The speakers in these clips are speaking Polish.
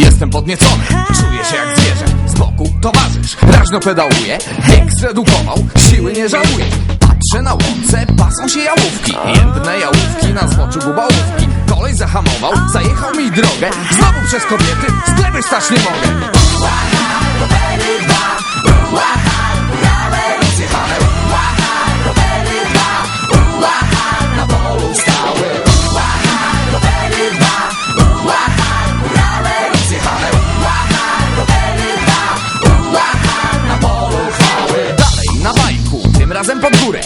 jestem podniecony Czuję się jak zwierzę, z boku towarzysz Raźno pedałuje, bieg zredukował Siły nie żałuję. Patrzę na łące, pasą się jałówki. Jędne jałówki na zboczu gubałówki. Kolej zahamował, zajechał mi drogę. Znowu przez kobiety, z gleby stać nie mogę pod górę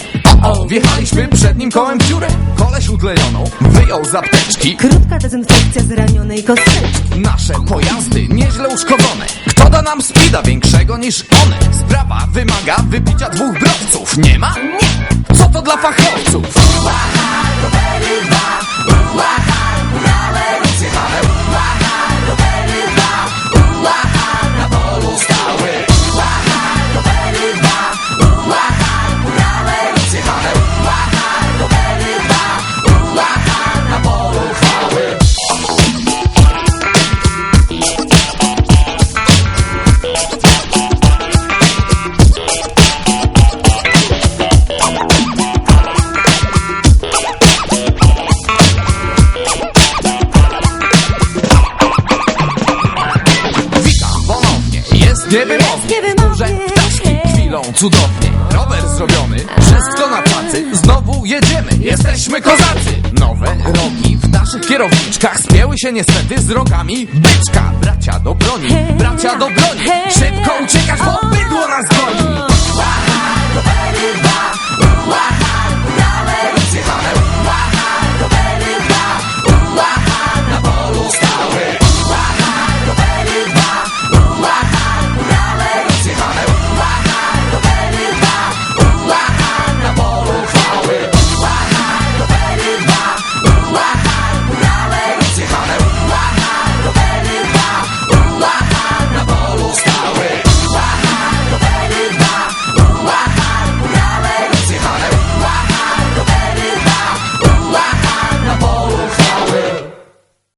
wjechaliśmy przed nim kołem w dziurę Koleś udlejoną wyjął z apteczki Krótka dezynfekcja zranionej kosteczki Nasze pojazdy nieźle uszkodzone Kto da nam spida większego niż one? Sprawa wymaga wypicia dwóch browców Nie ma? Nie! Co to dla fachowców? Niewymownie niewymownie. Duże ptaszki chwilą cudownie. Rower zrobiony, wszystko na tacy Znowu jedziemy, jesteśmy kozacy. Nowe rogi w naszych kierowniczkach Spięły się niestety z rogami byczka. Bracia do broni, bracia do broni Szybko uciekać, bo